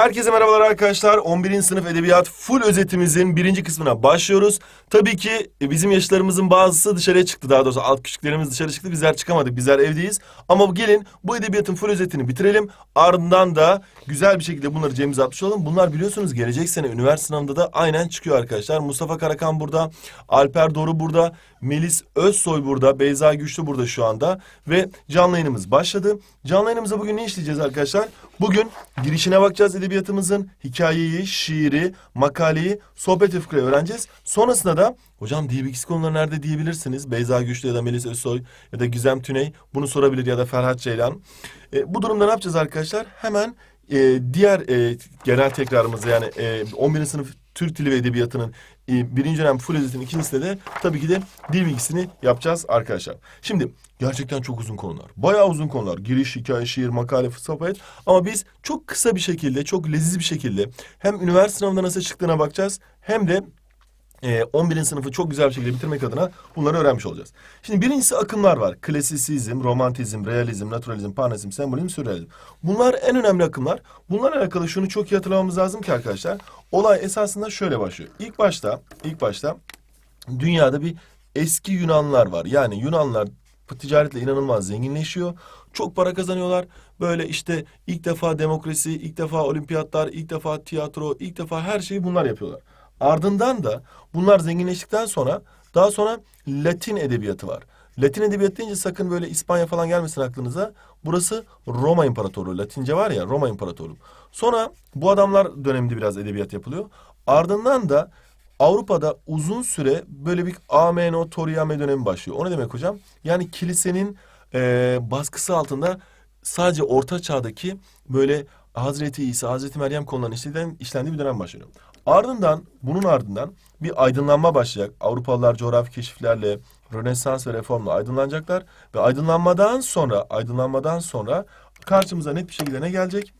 Herkese merhabalar arkadaşlar. 11. sınıf edebiyat full özetimizin birinci kısmına başlıyoruz. Tabii ki bizim yaşlarımızın bazısı dışarıya çıktı. Daha doğrusu alt küçüklerimiz dışarı çıktı. Bizler çıkamadık. Bizler evdeyiz. Ama gelin bu edebiyatın full özetini bitirelim. Ardından da güzel bir şekilde bunları cebimize atmış olalım. Bunlar biliyorsunuz gelecek sene üniversite sınavında da aynen çıkıyor arkadaşlar. Mustafa Karakan burada. Alper Doru burada. Melis Özsoy burada. Beyza Güçlü burada şu anda. Ve canlı yayınımız başladı. Canlı yayınımızda bugün ne işleyeceğiz arkadaşlar? Bugün girişine bakacağız edebiyatımızın. Hikayeyi, şiiri, makaleyi, sohbet fıkrayı öğreneceğiz. Sonrasında da hocam DBX konuları nerede diyebilirsiniz. Beyza Güçlü ya da Melis Özsoy ya da Gizem Tüney bunu sorabilir ya da Ferhat Ceylan. E, bu durumda ne yapacağız arkadaşlar? Hemen e, diğer e, genel tekrarımız yani e, 11. sınıf Türk Dili ve Edebiyatı'nın e, birinci dönem full özetinin ikincisinde de tabii ki de dil bilgisini yapacağız arkadaşlar. Şimdi gerçekten çok uzun konular. Bayağı uzun konular. Giriş, hikaye, şiir, makale, sohbet. Ama biz çok kısa bir şekilde, çok leziz bir şekilde hem üniversite sınavında nasıl çıktığına bakacağız hem de e, 11. sınıfı çok güzel bir şekilde bitirmek adına bunları öğrenmiş olacağız. Şimdi birincisi akımlar var. Klasisizm, romantizm, realizm, naturalizm, panizm, sembolizm, sürrealizm. Bunlar en önemli akımlar. Bunlarla alakalı şunu çok iyi hatırlamamız lazım ki arkadaşlar. Olay esasında şöyle başlıyor. İlk başta, ilk başta dünyada bir eski Yunanlar var. Yani Yunanlar ticaretle inanılmaz zenginleşiyor. Çok para kazanıyorlar. Böyle işte ilk defa demokrasi, ilk defa olimpiyatlar, ilk defa tiyatro, ilk defa her şeyi bunlar yapıyorlar. Ardından da bunlar zenginleştikten sonra daha sonra Latin edebiyatı var. Latin edebiyatı deyince sakın böyle İspanya falan gelmesin aklınıza. Burası Roma İmparatoru. Latince var ya Roma İmparatoru. Sonra bu adamlar döneminde biraz edebiyat yapılıyor. Ardından da Avrupa'da uzun süre böyle bir ameno toriame dönemi başlıyor. O ne demek hocam? Yani kilisenin e, baskısı altında sadece orta çağdaki böyle Hazreti İsa, Hazreti Meryem konularının işlenen, işlendiği bir dönem başlıyor. Ardından, bunun ardından bir aydınlanma başlayacak. Avrupalılar coğrafi keşiflerle, Rönesans ve reformla aydınlanacaklar. Ve aydınlanmadan sonra, aydınlanmadan sonra karşımıza net bir şekilde ne gelecek?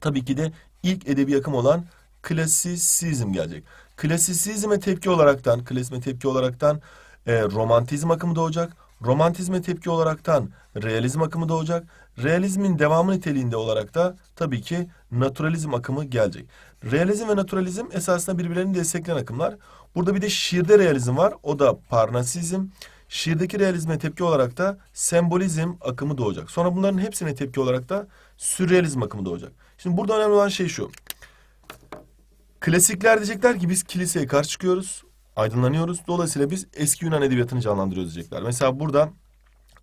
tabii ki de ilk edebi akım olan klasisizm gelecek. Klasisizme tepki olaraktan, klasizme tepki olaraktan e, romantizm akımı doğacak. Romantizme tepki olaraktan realizm akımı doğacak. Realizmin devamı niteliğinde olarak da tabii ki naturalizm akımı gelecek. Realizm ve naturalizm esasında birbirlerini destekleyen akımlar. Burada bir de şiirde realizm var. O da parnasizm. Şiirdeki realizme tepki olarak da sembolizm akımı doğacak. Sonra bunların hepsine tepki olarak da sürrealizm akımı doğacak. Şimdi burada önemli olan şey şu. Klasikler diyecekler ki biz kiliseye karşı çıkıyoruz, aydınlanıyoruz. Dolayısıyla biz eski Yunan edebiyatını canlandırıyoruz diyecekler. Mesela burada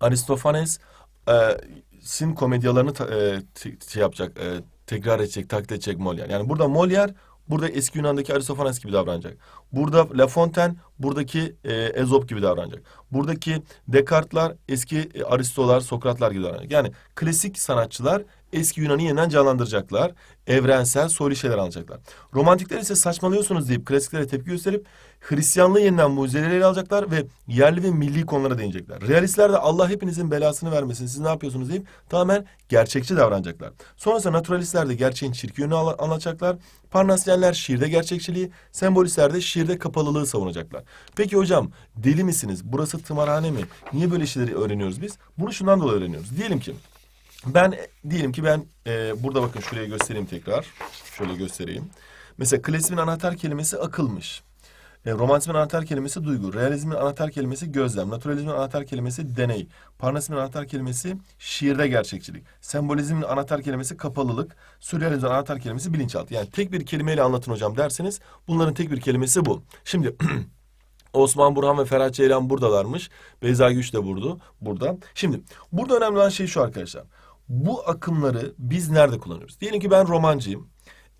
Aristofanes e, sin komedyalarını ta- e, şey yapacak, e, tekrar edecek, taklit edecek Molière. Yani burada Molière burada eski Yunan'daki Aristofanes gibi davranacak. Burada La Fontaine buradaki e, Ezop gibi davranacak. Buradaki Descartes'lar eski e, Aristolar, Sokratlar gibi davranacak. Yani klasik sanatçılar eski Yunan'ı yeniden canlandıracaklar. Evrensel, soylu şeyler anlatacaklar. Romantikler ise saçmalıyorsunuz deyip klasiklere tepki gösterip Hristiyanlığı yeniden mucizeleri ele alacaklar ve yerli ve milli konulara değinecekler. Realistler de Allah hepinizin belasını vermesin siz ne yapıyorsunuz deyip tamamen gerçekçi davranacaklar. Sonrasında naturalistler de gerçeğin çirkin yönünü anlatacaklar. Parnasyenler şiirde gerçekçiliği, sembolistler de şiirde kapalılığı savunacaklar. Peki hocam deli misiniz? Burası tımarhane mi? Niye böyle şeyleri öğreniyoruz biz? Bunu şundan dolayı öğreniyoruz. Diyelim ki ben diyelim ki ben e, burada bakın şuraya göstereyim tekrar. Şöyle göstereyim. Mesela klasizmin anahtar kelimesi akılmış. E, romantizmin anahtar kelimesi duygu. Realizmin anahtar kelimesi gözlem. Naturalizmin anahtar kelimesi deney. Parnasizmin anahtar kelimesi şiirde gerçekçilik. Sembolizmin anahtar kelimesi kapalılık. Sürrealizmin anahtar kelimesi bilinçaltı. Yani tek bir kelimeyle anlatın hocam derseniz bunların tek bir kelimesi bu. Şimdi Osman Burhan ve Ferhat Ceylan buradalarmış. Beyza Güç de burada. Şimdi burada önemli olan şey şu arkadaşlar. Bu akımları biz nerede kullanıyoruz? Diyelim ki ben romancıyım.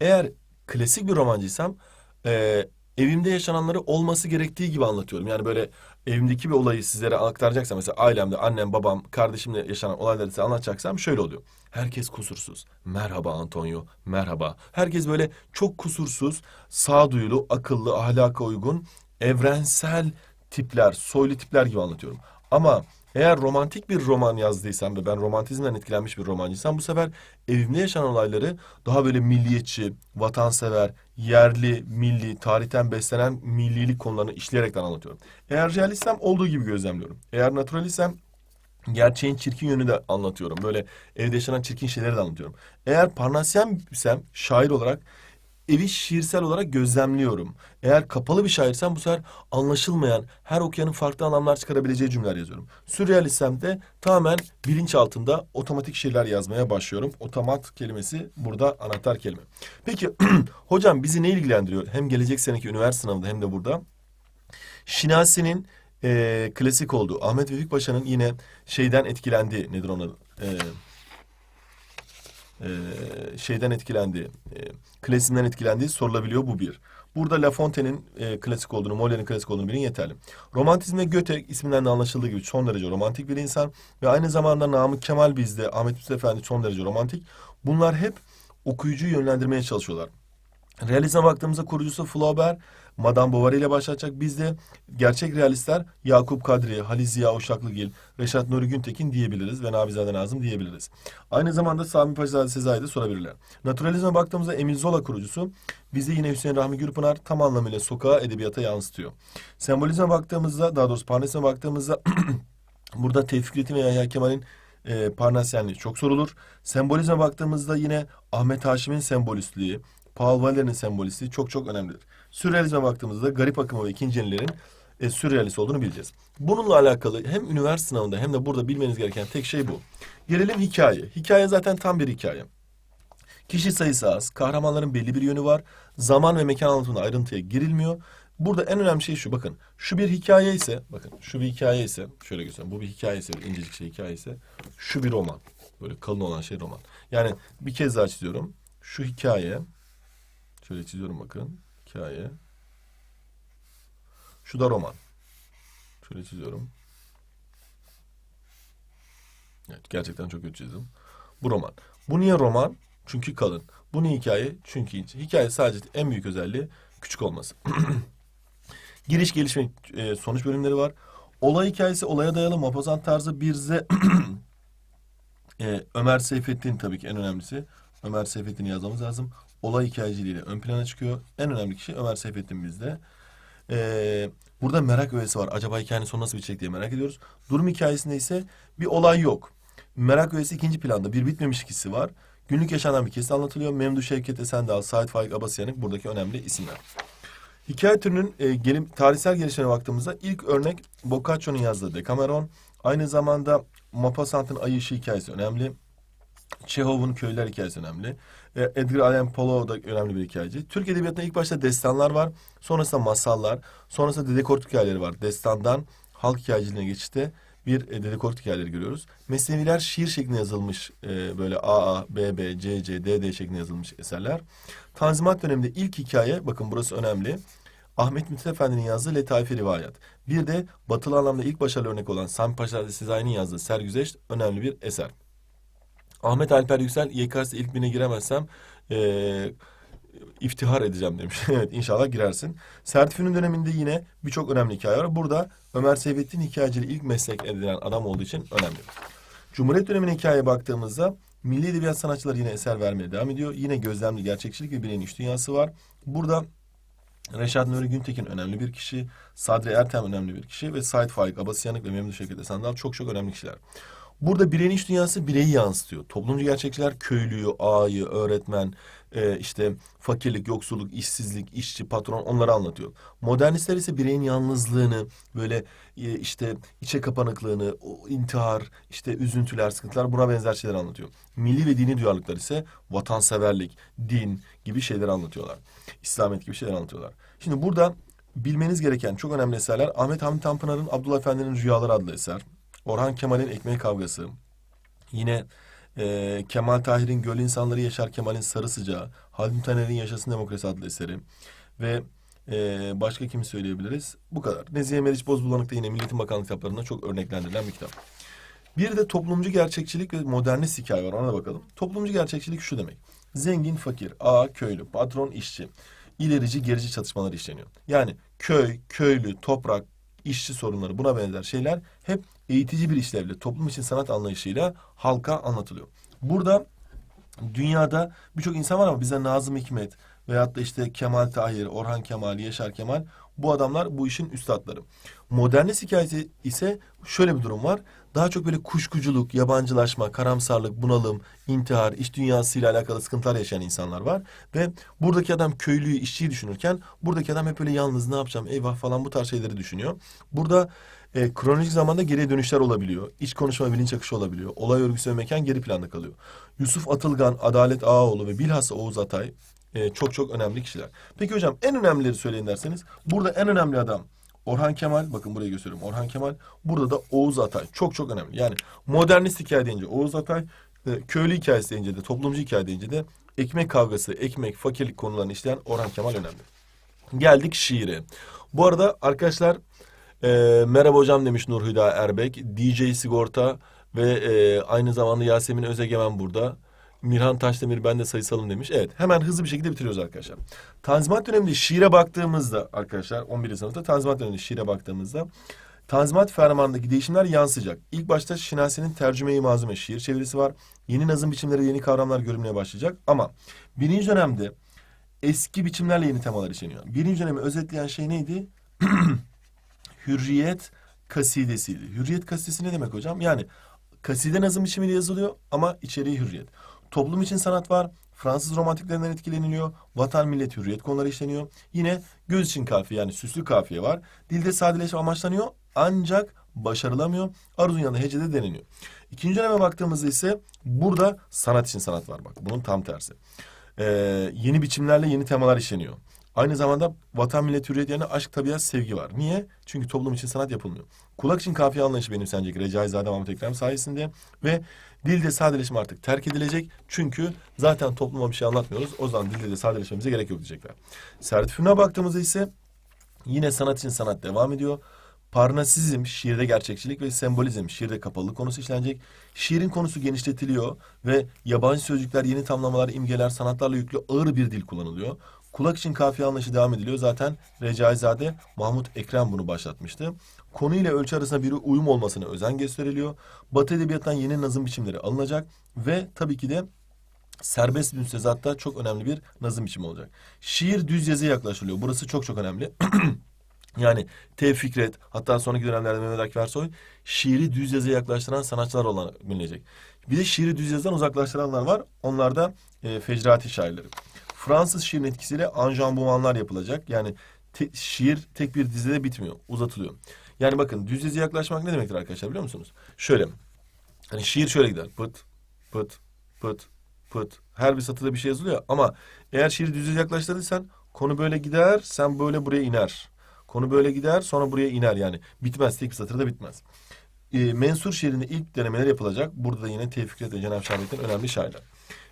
Eğer klasik bir romancıysam e, evimde yaşananları olması gerektiği gibi anlatıyorum. Yani böyle evimdeki bir olayı sizlere aktaracaksam mesela ailemde annem, babam, kardeşimle yaşanan olayları size anlatacaksam şöyle oluyor. Herkes kusursuz. Merhaba Antonio, merhaba. Herkes böyle çok kusursuz, sağduyulu, akıllı, ahlaka uygun, evrensel tipler, soylu tipler gibi anlatıyorum. Ama eğer romantik bir roman yazdıysam ve ben romantizmden etkilenmiş bir romancıysam bu sefer evimde yaşanan olayları daha böyle milliyetçi, vatansever, yerli, milli, tarihten beslenen millilik konularını işleyerekten anlatıyorum. Eğer realistsem olduğu gibi gözlemliyorum. Eğer naturalistsem gerçeğin çirkin yönünü de anlatıyorum. Böyle evde yaşanan çirkin şeyleri de anlatıyorum. Eğer Parnasyen'sem şair olarak evi şiirsel olarak gözlemliyorum. Eğer kapalı bir şairsem bu sefer anlaşılmayan, her okuyanın farklı anlamlar çıkarabileceği cümleler yazıyorum. Sürrealistsem de tamamen bilinç altında otomatik şiirler yazmaya başlıyorum. Otomat kelimesi burada anahtar kelime. Peki hocam bizi ne ilgilendiriyor? Hem gelecek seneki üniversite sınavında hem de burada. Şinasi'nin eee, klasik olduğu, Ahmet Vefik Paşa'nın yine şeyden etkilendiği, nedir onun adı? Eee, şeyden etkilendiği, eee klasimden etkilendiği sorulabiliyor bu bir. Burada La Fontaine'in eee, klasik olduğunu, Molaire'in klasik olduğunu bilin yeterli. Romantizm ve Göte isminden de anlaşıldığı gibi son derece romantik bir insan ve aynı zamanda Namık Kemal bizde, Ahmet Hüsnü Efendi son derece romantik. Bunlar hep okuyucuyu yönlendirmeye çalışıyorlar. Realizme baktığımızda kurucusu Flaubert, Madame Bovary ile başlayacak. Bizde gerçek realistler Yakup Kadri, Halis Ziya Uşaklıgil, Reşat Nuri Güntekin diyebiliriz ve Nabizade Nazım diyebiliriz. Aynı zamanda Sami Paşazade Sezai'yi de sorabilirler. Naturalizme baktığımızda Emil Zola kurucusu bizde yine Hüseyin Rahmi Gürpınar tam anlamıyla sokağa edebiyata yansıtıyor. Sembolizme baktığımızda daha doğrusu Parnasizme baktığımızda Burada Tevfik Fikrettin ve Yahya Kemal'in e, Parnasyenliği çok sorulur. Sembolizme baktığımızda yine Ahmet Haşim'in sembolistliği, Paul Valléry'nin sembolistliği çok çok önemlidir. Sürrealizme baktığımızda Garip Akımı ve İkinci Yenilerin e, sürrealist olduğunu bileceğiz. Bununla alakalı hem üniversite sınavında hem de burada bilmeniz gereken tek şey bu. Gelelim hikaye. Hikaye zaten tam bir hikaye. Kişi sayısı az, kahramanların belli bir yönü var. Zaman ve mekan anlatımında ayrıntıya girilmiyor. Burada en önemli şey şu bakın. Şu bir hikaye ise bakın şu bir hikaye ise şöyle göstereyim. Bu bir hikaye ise incecik şey hikaye ise şu bir roman. Böyle kalın olan şey roman. Yani bir kez daha çiziyorum. Şu hikaye şöyle çiziyorum bakın. Hikaye. Şu da roman. Şöyle çiziyorum. Evet, gerçekten çok kötü çizdim. Bu roman. Bu niye roman? Çünkü kalın. Bu niye hikaye? Çünkü ince. Hikaye sadece en büyük özelliği küçük olması. Giriş, gelişme, e, sonuç bölümleri var. Olay hikayesi olaya dayalı mapazan tarzı bir de e, Ömer Seyfettin tabii ki en önemlisi. Ömer Seyfettin'i yazmamız lazım. Olay hikayeciliğiyle ön plana çıkıyor. En önemli kişi Ömer Seyfettin bizde. Ee, burada merak öğesi var. Acaba hikayenin sonu nasıl bitecek diye merak ediyoruz. Durum hikayesinde ise bir olay yok. Merak öğesi ikinci planda. Bir bitmemiş hissi var. Günlük yaşanan bir kesit anlatılıyor. Memduh Şevket Esendal, Sait Faik Abasıyanık buradaki önemli isimler. Hikaye türünün e, gelim, tarihsel gelişimine baktığımızda ilk örnek Boccaccio'nun yazdığı Decameron. Aynı zamanda Maupassant'ın Ay Işığı hikayesi önemli. Çehov'un Köyler hikayesi önemli. E, Edgar Allan Poe da önemli bir hikayeci. Türk Edebiyatı'nda ilk başta destanlar var. Sonrasında masallar. Sonrasında Dede Korkut hikayeleri var. Destandan halk hikayeciliğine geçişte bir e, Dede Korkut hikayeleri görüyoruz. Mesneviler şiir şeklinde yazılmış e, böyle AA, BB, CC, DD şeklinde yazılmış eserler. Tanzimat döneminde ilk hikaye, bakın burası önemli. Ahmet Mithat Efendi'nin yazdığı Letaifi Rivayet. Bir de batılı anlamda ilk başarılı örnek olan Sami Paşa Sezai'nin yazdığı Sergüzeşt önemli bir eser. Ahmet Alper Yüksel YKS ilk bine giremezsem eee, iftihar edeceğim demiş. evet inşallah girersin. Sertifi'nin döneminde yine birçok önemli hikaye var. Burada Ömer Seyfettin hikayeciliği ilk meslek edinen adam olduğu için önemli. Cumhuriyet dönemine hikayeye baktığımızda milli edebiyat sanatçıları yine eser vermeye devam ediyor. Yine gözlemli gerçekçilik ve bireyin iş dünyası var. Burada Reşat Nuri Güntekin önemli bir kişi, Sadri Ertem önemli bir kişi ve Sait Faik Abasıyanık ve Memduh Şevket Esendal çok çok önemli kişiler. Burada bireyin iç dünyası bireyi yansıtıyor. Toplumcu gerçekçiler köylüyü, ağayı, öğretmen, e, işte fakirlik, yoksulluk, işsizlik, işçi, patron onları anlatıyor. Modernistler ise bireyin yalnızlığını, böyle e, işte içe kapanıklığını, o intihar, işte üzüntüler, sıkıntılar buna benzer şeyler anlatıyor. Milli ve dini duyarlılıklar ise vatanseverlik, din gibi şeyler anlatıyorlar. İslamiyet gibi şeyler anlatıyorlar. Şimdi burada bilmeniz gereken çok önemli eserler Ahmet Hamdi Tanpınar'ın Abdullah Efendi'nin Rüyaları adlı eser. Orhan Kemal'in Ekmeği Kavgası. Yine e, Kemal Tahir'in Göl İnsanları Yaşar Kemal'in Sarı Sıcağı. Halim Taner'in Yaşasın Demokrasi adlı eseri. Ve e, başka kimi söyleyebiliriz? Bu kadar. Nezihe Meriç Bozbulanık da yine Milliyetin Bakanlık kitaplarında çok örneklendirilen bir kitap. Bir de toplumcu gerçekçilik ve modernist hikaye var. Ona da bakalım. Toplumcu gerçekçilik şu demek. Zengin, fakir, ağa, köylü, patron, işçi, ilerici, gerici çatışmalar işleniyor. Yani köy, köylü, toprak, işçi sorunları buna benzer şeyler hep eğitici bir işlevle, toplum için sanat anlayışıyla halka anlatılıyor. Burada dünyada birçok insan var ama bize Nazım Hikmet, veyahut da işte Kemal Tahir, Orhan Kemal, Yaşar Kemal bu adamlar bu işin üstadları. Modernist hikayesi ise şöyle bir durum var. Daha çok böyle kuşkuculuk, yabancılaşma, karamsarlık, bunalım, intihar, iş dünyasıyla alakalı sıkıntılar yaşayan insanlar var. Ve buradaki adam köylüyü, işçiyi düşünürken buradaki adam hep öyle yalnız ne yapacağım, eyvah falan bu tarz şeyleri düşünüyor. Burada e, kronolojik zamanda geriye dönüşler olabiliyor. İç konuşma bilinç akışı olabiliyor. Olay örgüsü ve mekan geri planda kalıyor. Yusuf Atılgan, Adalet Ağaoğlu ve bilhassa Oğuz Atay e, çok çok önemli kişiler. Peki hocam en önemlileri söyleyin derseniz burada en önemli adam Orhan Kemal, bakın buraya gösteriyorum Orhan Kemal. Burada da Oğuz Atay. Çok çok önemli. Yani modernist hikaye deyince Oğuz Atay, e, köylü hikayesi deyince de, toplumcu hikaye deyince de ekmek kavgası, ekmek, fakirlik konularını işleyen Orhan Kemal önemli. Geldik şiire. Bu arada arkadaşlar e, merhaba hocam demiş Nurhüda Erbek. DJ Sigorta ve e, aynı zamanda Yasemin Özegemen burada. Mirhan Taşdemir ben de sayısalım demiş. Evet hemen hızlı bir şekilde bitiriyoruz arkadaşlar. Tanzimat döneminde şiire baktığımızda arkadaşlar 11. sınıfta Tanzimat döneminde şiire baktığımızda Tanzimat fermanındaki değişimler yansıyacak. İlk başta Şinasi'nin tercüme-i mazlume şiir çevirisi var. Yeni nazım biçimleri, yeni kavramlar görülmeye başlayacak. Ama birinci dönemde eski biçimlerle yeni temalar işleniyor. Birinci dönemi özetleyen şey neydi? Hürriyet kasidesiydi. Hürriyet kasidesi ne demek hocam? Yani kaside nazım biçimiyle yazılıyor ama içeriği hürriyet. Toplum için sanat var. Fransız romantiklerinden etkileniliyor. Vatan millet hürriyet konuları işleniyor. Yine göz için kafiye yani süslü kafiye var. Dilde sadeleşme amaçlanıyor ancak başarılamıyor. Arzun yanında hecede deneniyor. İkinci döneme baktığımızda ise burada sanat için sanat var bak. Bunun tam tersi. Ee, yeni biçimlerle yeni temalar işleniyor. Aynı zamanda vatan millet hürriyet yerine aşk tabiat sevgi var. Niye? Çünkü toplum için sanat yapılmıyor. Kulak için kafiye anlayışı benimsenecek Recaizade Mahmut Ekrem sayesinde ve dilde sadeleşme artık terk edilecek. Çünkü zaten topluma bir şey anlatmıyoruz. O zaman dilde de sadeleşmemize gerek yok diyecekler. Sertifine baktığımızda ise yine sanat için sanat devam ediyor. Parnasizm, şiirde gerçekçilik ve sembolizm, şiirde kapalılık konusu işlenecek. Şiirin konusu genişletiliyor ve yabancı sözcükler, yeni tamlamalar, imgeler, sanatlarla yüklü ağır bir dil kullanılıyor. Kulak için kafiye anlayışı devam ediliyor. Zaten Recaizade Mahmut Ekrem bunu başlatmıştı. Konu ile ölçü arasında bir uyum olmasına özen gösteriliyor. Batı edebiyattan yeni nazım biçimleri alınacak ve tabii ki de serbest müstezatta çok önemli bir nazım biçimi olacak. Şiir düz yazıya yaklaşılıyor. Burası çok çok önemli. Yani Fikret, hatta sonraki dönemlerde Mehmet Akif Ersoy şiiri düz yazıya yaklaştıran sanatçılar olan bilinecek. Bir de şiiri düz yazıdan uzaklaştıranlar var. Onlar da e, fecrati şairleri. Fransız şiirin etkisiyle anjambumanlar yapılacak. Yani te- şiir tek bir dizide bitmiyor, uzatılıyor. Yani bakın düz yazıya yaklaşmak ne demektir arkadaşlar biliyor musunuz? Şöyle, hani şiir şöyle gider. Pıt, pıt, pıt, pıt. Her bir satırda bir şey yazılıyor ama eğer şiiri düz yazıya yaklaştırırsan konu böyle gider, sen böyle buraya iner. Konu böyle gider sonra buraya iner yani. Bitmez tek bir satırda bitmez. E, mensur şiirinde ilk denemeler yapılacak. Burada da yine Tevfik Fikret ve Cenab-ı Şahmet'in önemli şairler.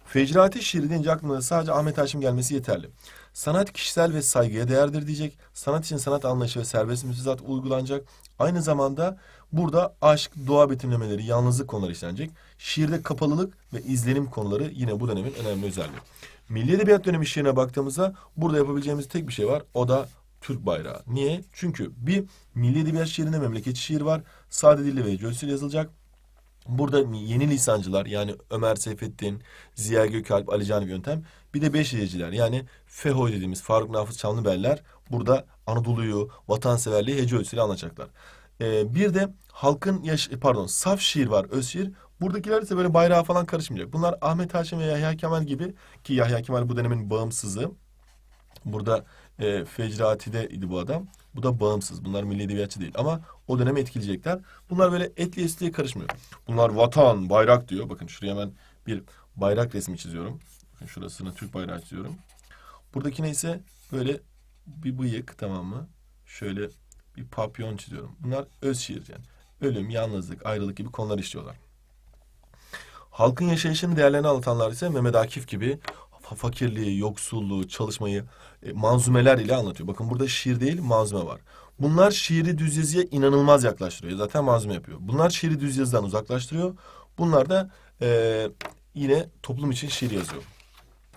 Fecrati şiiri deyince aklına sadece Ahmet Haşim gelmesi yeterli. Sanat kişisel ve saygıya değerdir diyecek. Sanat için sanat anlayışı ve serbest mütizat uygulanacak. Aynı zamanda burada aşk, doğa betimlemeleri, yalnızlık konuları işlenecek. Şiirde kapalılık ve izlenim konuları yine bu dönemin önemli özelliği. Milli Edebiyat dönemi şiirine baktığımızda burada yapabileceğimiz tek bir şey var. O da Türk bayrağı. Niye? Çünkü bir milli edebiyat şiirinde memleketçi şiir var. Sade dilli ve hecölsüyle yazılacak. Burada yeni lisancılar yani Ömer Seyfettin, Ziya Gökalp, Ali Can Yöntem. Bir de beş hececiler yani Fehoy dediğimiz Faruk Nafız Çamlıbeller burada Anadolu'yu, vatanseverliği hece ölçüsüyle anlatacaklar. Ee, bir de halkın yaş pardon saf şiir var, öz şiir. Buradakiler ise böyle bayrağı falan karışmayacak. Bunlar Ahmet Haşim ve Yahya Kemal gibi ki Yahya Kemal bu dönemin bağımsızı. Burada e, Fecrati'de idi bu adam. Bu da bağımsız. Bunlar milli edebiyatçı değil. Ama o dönemi etkileyecekler. Bunlar böyle etli esliye karışmıyor. Bunlar vatan, bayrak diyor. Bakın şuraya hemen bir bayrak resmi çiziyorum. Bakın şurasını Türk bayrağı çiziyorum. Buradaki neyse böyle bir bıyık tamam mı? Şöyle bir papyon çiziyorum. Bunlar öz şiir yani. Ölüm, yalnızlık, ayrılık gibi konular işliyorlar. Halkın yaşayışını değerlerini anlatanlar ise Mehmet Akif gibi fakirliği, yoksulluğu, çalışmayı e, manzumeler ile anlatıyor. Bakın burada şiir değil manzume var. Bunlar şiiri düz yazıya inanılmaz yaklaştırıyor. Zaten manzume yapıyor. Bunlar şiiri düz yazıdan uzaklaştırıyor. Bunlar da e, yine toplum için şiir yazıyor.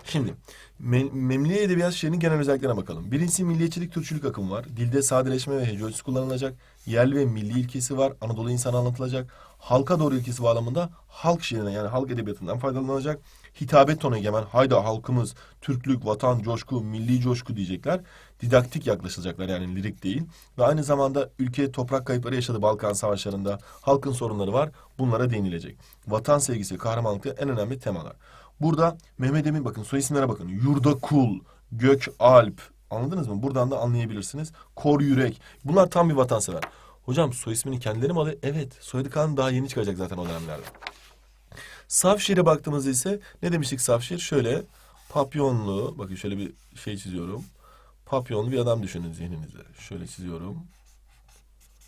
Şimdi me- Memli Edebiyat şiirinin genel özelliklerine bakalım. Birincisi milliyetçilik, Türkçülük akımı var. Dilde sadeleşme ve hece ölçüsü kullanılacak. Yerli ve milli ilkesi var. Anadolu insanı anlatılacak. Halka doğru ilkesi bağlamında halk şiirine yani halk edebiyatından faydalanılacak. Hitabet tonu egemen. Hayda halkımız, Türklük, vatan, coşku, milli coşku diyecekler. Didaktik yaklaşılacaklar yani lirik değil. Ve aynı zamanda ülke toprak kayıpları yaşadı Balkan savaşlarında. Halkın sorunları var. Bunlara değinilecek. Vatan sevgisi kahramanlıkta en önemli temalar. Burada Mehmet Emin bakın soy isimlere bakın. Yurda Kul, Gök Alp. Anladınız mı? Buradan da anlayabilirsiniz. Kor Yürek. Bunlar tam bir vatansever. Hocam soy ismini kendileri mi alıyor? Evet. Soyadı Kaan daha yeni çıkacak zaten o dönemlerde. Safşir'e baktığımızda ise ne demiştik Safşir? Şöyle papyonlu, bakın şöyle bir şey çiziyorum. Papyonlu bir adam düşünün zihninizde. Şöyle çiziyorum.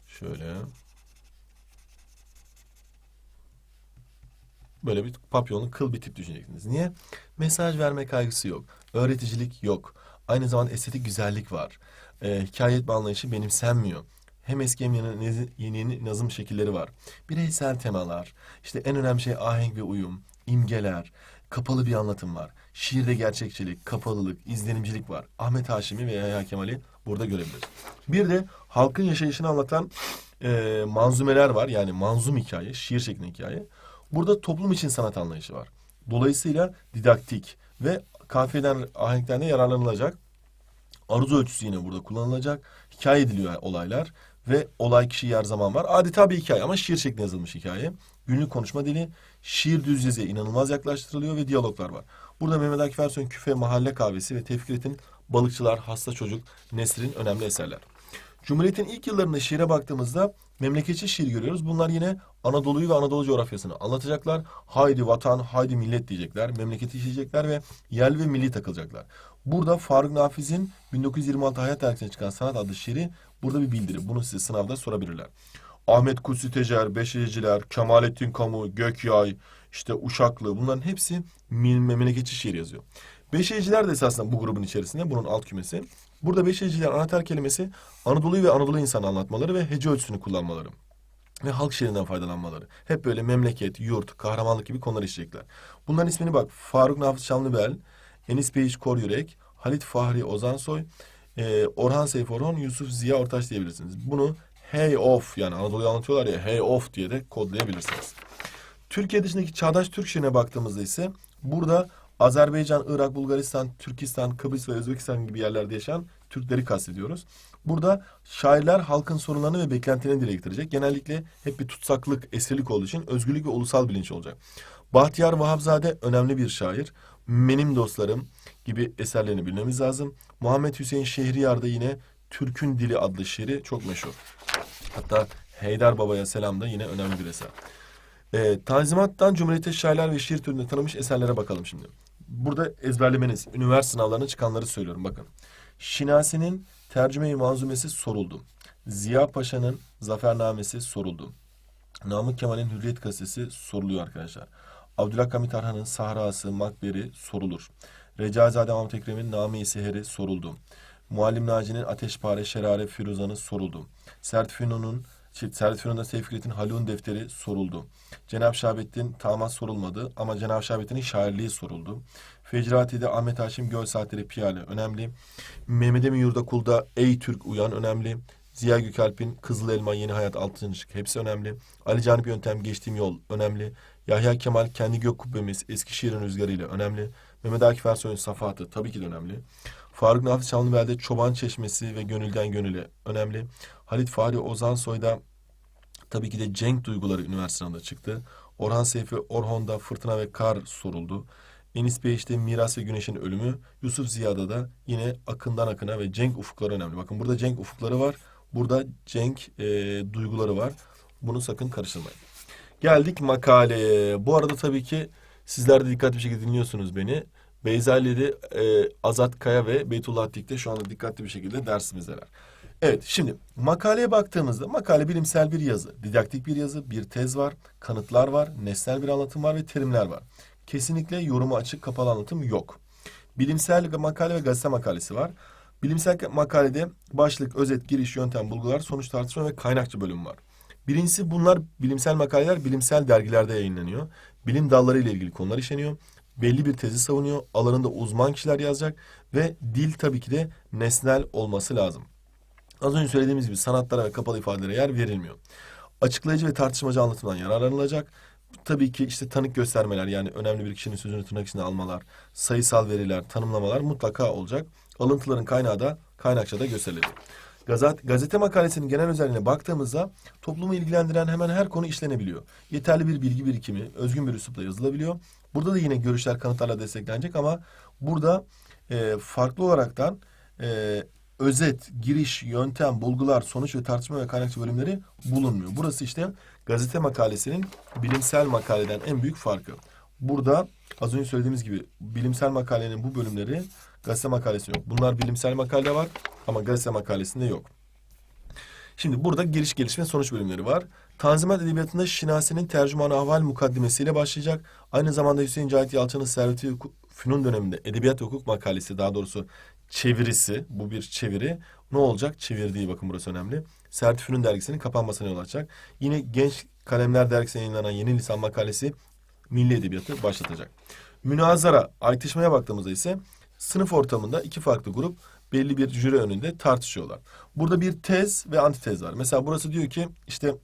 Şöyle. Böyle bir papyonlu kıl bir tip düşüneceksiniz. Niye? Mesaj verme kaygısı yok. Öğreticilik yok. Aynı zamanda estetik güzellik var. Ee, hikaye etme anlayışı benimsenmiyor. Hem eski hem yeni, yeni, nazım şekilleri var. Bireysel temalar. İşte en önemli şey ahenk ve uyum. imgeler. Kapalı bir anlatım var. Şiirde gerçekçilik, kapalılık, izlenimcilik var. Ahmet Haşimi ve Yahya Kemal'i burada görebiliriz. Bir de halkın yaşayışını anlatan e, manzumeler var. Yani manzum hikaye, şiir şeklinde hikaye. Burada toplum için sanat anlayışı var. Dolayısıyla didaktik ve kafiyeden, ahenkten de yararlanılacak. Aruz ölçüsü yine burada kullanılacak. Hikaye ediliyor olaylar ve olay kişi her zaman var. Adeta bir hikaye ama şiir şeklinde yazılmış hikaye. Günlük konuşma dili, şiir düz yazıya inanılmaz yaklaştırılıyor ve diyaloglar var. Burada Mehmet Akif Ersoy'un Küfe Mahalle Kahvesi ve Tevfiket'in Balıkçılar, Hasta Çocuk, Nesrin önemli eserler. Cumhuriyet'in ilk yıllarında şiire baktığımızda memleketçi şiir görüyoruz. Bunlar yine Anadolu'yu ve Anadolu coğrafyasını anlatacaklar. Haydi vatan, haydi millet diyecekler. Memleketi işleyecekler ve yerli ve milli takılacaklar. Burada Faruk Nafiz'in 1926 Hayat Dergisi'ne çıkan Sanat adlı şiiri burada bir bildiri. Bunu size sınavda sorabilirler. Ahmet Kutsi Tecer, Beşiriciler, Kemalettin Kamu, Gökyay, işte Uşaklı bunların hepsi memleketçi şiir yazıyor. Beşiriciler de esasında bu grubun içerisinde bunun alt kümesi. Burada Beşiriciler anahtar kelimesi Anadolu'yu ve Anadolu insanı anlatmaları ve hece ölçüsünü kullanmaları ve halk şiirinden faydalanmaları. Hep böyle memleket, yurt, kahramanlık gibi konular işleyecekler. Bunların ismini bak Faruk Nafiz Şanlıbel, Enis Beyiş Kor Yürek, Halit Fahri Ozansoy, e, Orhan Seyfi Yusuf Ziya Ortaç diyebilirsiniz. Bunu hey of yani Anadolu'yu anlatıyorlar ya hey of diye de kodlayabilirsiniz. Türkiye dışındaki çağdaş Türk şiirine baktığımızda ise burada Azerbaycan, Irak, Bulgaristan, Türkistan, Kıbrıs ve Özbekistan gibi yerlerde yaşayan Türkleri kastediyoruz. Burada şairler halkın sorunlarını ve beklentilerini dile getirecek. Genellikle hep bir tutsaklık, esirlik olduğu için özgürlük ve ulusal bilinç olacak. Bahtiyar Vahapzade önemli bir şair. Benim dostlarım gibi eserlerini bilmemiz lazım. Muhammed Hüseyin Şehriyar da yine Türk'ün Dili adlı şiiri çok meşhur. Hatta Heydar Baba'ya selam da yine önemli bir eser. E, Tanzimat'tan Cumhuriyet'te şairler ve şiir türünde tanınmış eserlere bakalım şimdi. Burada ezberlemeniz, üniversite sınavlarına çıkanları söylüyorum bakın. Şinasi'nin tercüme-i manzumesi soruldu. Ziya Paşa'nın zafernamesi soruldu. Namık Kemal'in Hürriyet Gazetesi soruluyor arkadaşlar. Abdülhamit Arhan'ın Sahrası, Makberi sorulur. Recaizade Mahmut Ekrem'in Name-i Seheri soruldu. Muallim Naci'nin Ateşpare, Şerare, Firuzan'ı soruldu. Sert Fünun'un Çift Sert Fünun'da Tevfiket'in Halun defteri soruldu. Cenab-ı Şahabettin tamat sorulmadı ama Cenab-ı Şahabettin'in şairliği soruldu. Fecrati'de Ahmet Haşim Göl Saatleri Piyale önemli. Mehmet Emin Yurda Kul'da Ey Türk Uyan önemli. Ziya Gökalp'in Kızıl Elma, Yeni Hayat, Altın Işık hepsi önemli. Ali Canip Yöntem, Geçtiğim Yol önemli. Yahya Kemal, Kendi Gök Kubbemiz, Eskişehir'in Rüzgarı ile önemli. Mehmet Akif Ersoy'un Safahatı tabii ki de önemli. Faruk Nafiz Şanlıbel'de Çoban Çeşmesi ve Gönülden Gönüle önemli. Halit Fahri Ozansoy'da tabii ki de Cenk Duyguları üniversite sınavında çıktı. Orhan Seyfi Orhon'da Fırtına ve Kar soruldu. Enis Bey işte Miras ve Güneşin Ölümü. Yusuf Ziya'da da yine Akından Akına ve Cenk Ufukları önemli. Bakın burada Cenk Ufukları var. Burada Cenk e, Duyguları var. Bunu sakın karıştırmayın. Geldik makaleye. Bu arada tabii ki sizler de dikkatli bir şekilde dinliyorsunuz beni. Beyzali'de e, Azat Kaya ve Beytullah Atik'te şu anda dikkatli bir şekilde dersimizdeler. Evet şimdi makaleye baktığımızda makale bilimsel bir yazı, didaktik bir yazı, bir tez var, kanıtlar var, nesnel bir anlatım var ve terimler var. Kesinlikle yoruma açık kapalı anlatım yok. Bilimsel makale ve gazete makalesi var. Bilimsel makalede başlık, özet, giriş, yöntem, bulgular, sonuç tartışma ve kaynakçı bölümü var. Birincisi bunlar bilimsel makaleler bilimsel dergilerde yayınlanıyor. Bilim dalları ile ilgili konular işleniyor. Belli bir tezi savunuyor. Alanında uzman kişiler yazacak ve dil tabii ki de nesnel olması lazım. Az önce söylediğimiz gibi sanatlara ve kapalı ifadelere yer verilmiyor. Açıklayıcı ve tartışmacı anlatımdan yararlanılacak Tabii ki işte tanık göstermeler yani önemli bir kişinin sözünü tırnak içinde almalar, sayısal veriler, tanımlamalar mutlaka olacak. Alıntıların kaynağı da kaynakçada gösterilecek. Gazet, gazete makalesinin genel özelliğine baktığımızda toplumu ilgilendiren hemen her konu işlenebiliyor. Yeterli bir bilgi birikimi, özgün bir üslupla yazılabiliyor. Burada da yine görüşler kanıtlarla desteklenecek ama burada e, farklı olaraktan e, özet, giriş, yöntem, bulgular, sonuç ve tartışma ve kaynakçı bölümleri bulunmuyor. Burası işte gazete makalesinin bilimsel makaleden en büyük farkı. Burada az önce söylediğimiz gibi bilimsel makalenin bu bölümleri gazete makalesi yok. Bunlar bilimsel makalede var ama gazete makalesinde yok. Şimdi burada giriş gelişme sonuç bölümleri var. Tanzimat Edebiyatı'nda Şinasi'nin tercümanı ahval mukaddimesiyle başlayacak. Aynı zamanda Hüseyin Cahit Yalçın'ın Servet-i Fünun döneminde Edebiyat Hukuk makalesi daha doğrusu çevirisi bu bir çeviri ne olacak? Çevirdiği bakın burası önemli. Servet-i Fünun dergisinin kapanmasına yol açacak. Yine Genç Kalemler dergisine yayınlanan Yeni Lisan makalesi Milli Edebiyatı başlatacak. Münazara, ayrışmaya baktığımızda ise sınıf ortamında iki farklı grup belli bir jüri önünde tartışıyorlar. Burada bir tez ve antitez var. Mesela burası diyor ki işte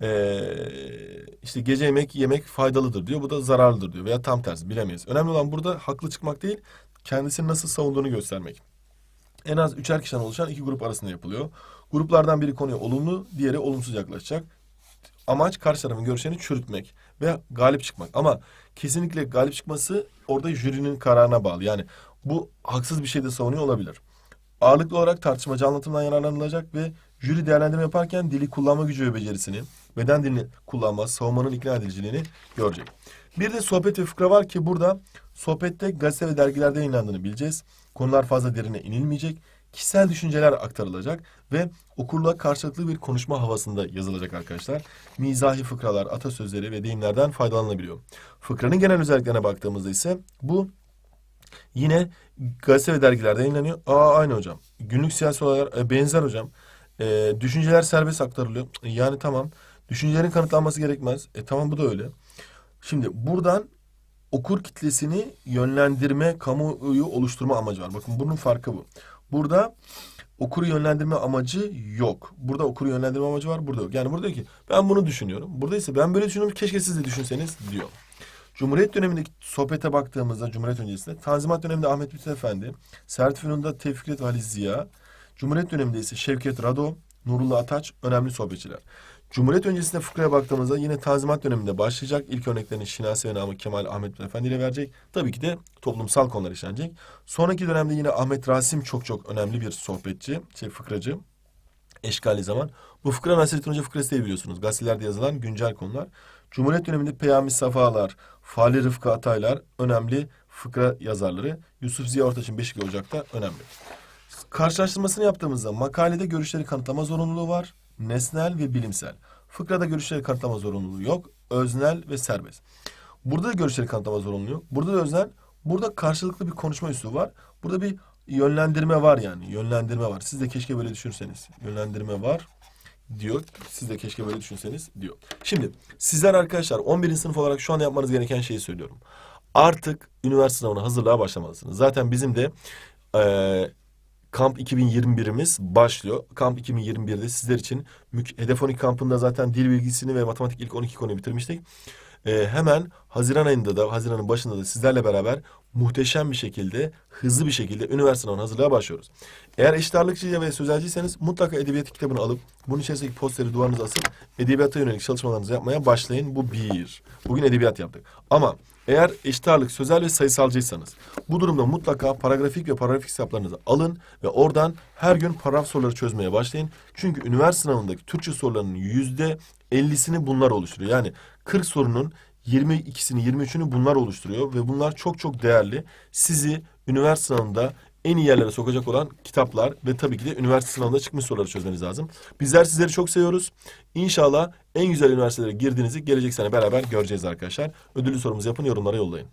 eee, işte gece yemek yemek faydalıdır diyor. Bu da zararlıdır diyor veya tam tersi bilemeyiz. Önemli olan burada haklı çıkmak değil, kendisini nasıl savunduğunu göstermek. En az üçer kişiden oluşan iki grup arasında yapılıyor. Gruplardan biri konuya olumlu, diğeri olumsuz yaklaşacak. Amaç karşı tarafın görüşlerini çürütmek ve galip çıkmak. Ama kesinlikle galip çıkması orada jürinin kararına bağlı. Yani bu haksız bir şey de savunuyor olabilir. Ağırlıklı olarak tartışmacı anlatımdan yararlanılacak ve jüri değerlendirme yaparken dili kullanma gücü ve becerisini, beden dilini kullanma, savunmanın ikna ediciliğini görecek. Bir de sohbet ve fıkra var ki burada sohbette gazete ve dergilerde yayınlandığını bileceğiz. Konular fazla derine inilmeyecek. Kişisel düşünceler aktarılacak ve okurla karşılıklı bir konuşma havasında yazılacak arkadaşlar. Mizahi fıkralar, atasözleri ve deyimlerden faydalanılabiliyor. Fıkranın genel özelliklerine baktığımızda ise bu Yine gazete ve dergilerde yayınlanıyor. Aa aynı hocam. Günlük siyasi olaylar e, benzer hocam. E, düşünceler serbest aktarılıyor. Yani tamam. Düşüncelerin kanıtlanması gerekmez. E tamam bu da öyle. Şimdi buradan okur kitlesini yönlendirme, kamuoyu oluşturma amacı var. Bakın bunun farkı bu. Burada okuru yönlendirme amacı yok. Burada okuru yönlendirme amacı var, burada yok. Yani burada diyor ki ben bunu düşünüyorum. Burada ise ben böyle düşünüyorum, keşke siz de düşünseniz diyor. Cumhuriyet dönemindeki sohbete baktığımızda Cumhuriyet öncesinde Tanzimat döneminde Ahmet Mithat Efendi, Servet Fünun'da Tevfikret ve Halil Ziya, Cumhuriyet döneminde ise Şevket Rado, Nurullah Ataç önemli sohbetçiler. Cumhuriyet öncesinde fıkraya baktığımızda yine Tanzimat döneminde başlayacak. İlk örneklerini Şinasi ve Namık Kemal Ahmet Efendi ile verecek. Tabii ki de toplumsal konular işlenecek. Sonraki dönemde yine Ahmet Rasim çok çok önemli bir sohbetçi, şey fıkracı eşkali zaman. Bu fıkra Nasrettin Hoca fıkrası değil biliyorsunuz. Gazetelerde yazılan güncel konular. Cumhuriyet döneminde Peyami Safalar, Fali Rıfkı Ataylar önemli fıkra yazarları. Yusuf Ziya Ortaç'ın Beşikli Ocak'ta önemli. Karşılaştırmasını yaptığımızda makalede görüşleri kanıtlama zorunluluğu var. Nesnel ve bilimsel. Fıkrada görüşleri kanıtlama zorunluluğu yok. Öznel ve serbest. Burada da görüşleri kanıtlama zorunluluğu yok. Burada da öznel. Burada karşılıklı bir konuşma üslubu var. Burada bir yönlendirme var yani. Yönlendirme var. Siz de keşke böyle düşünseniz. Yönlendirme var diyor. Siz de keşke böyle düşünseniz diyor. Şimdi sizler arkadaşlar 11. sınıf olarak şu anda yapmanız gereken şeyi söylüyorum. Artık üniversite sınavına hazırlığa başlamalısınız. Zaten bizim de eee Kamp 2021'imiz başlıyor. Kamp 2021'de sizler için mük- Hedef 12 kampında zaten dil bilgisini ve matematik ilk 12 konuyu bitirmiştik. Ee, hemen Haziran ayında da Haziran'ın başında da sizlerle beraber muhteşem bir şekilde hızlı bir şekilde üniversite sınavına hazırlığa başlıyoruz. Eğer eşit ağırlıkçı ve sözelciyseniz mutlaka edebiyat kitabını alıp bunun içerisindeki posteri duvarınıza asıp edebiyata yönelik çalışmalarınızı yapmaya başlayın. Bu bir. Bugün edebiyat yaptık. Ama eğer eşit ağırlık sözel ve sayısalcıysanız bu durumda mutlaka paragrafik ve paragrafik hesaplarınızı alın ve oradan her gün paragraf soruları çözmeye başlayın. Çünkü üniversite sınavındaki Türkçe sorularının yüzde 50'sini bunlar oluşturuyor. Yani 40 sorunun 22'sini 23'ünü bunlar oluşturuyor ve bunlar çok çok değerli. Sizi üniversite sınavında en iyi yerlere sokacak olan kitaplar ve tabii ki de üniversite sınavında çıkmış soruları çözmeniz lazım. Bizler sizleri çok seviyoruz. İnşallah en güzel üniversitelere girdiğinizi gelecek sene beraber göreceğiz arkadaşlar. Ödüllü sorumuzu yapın yorumlara yollayın.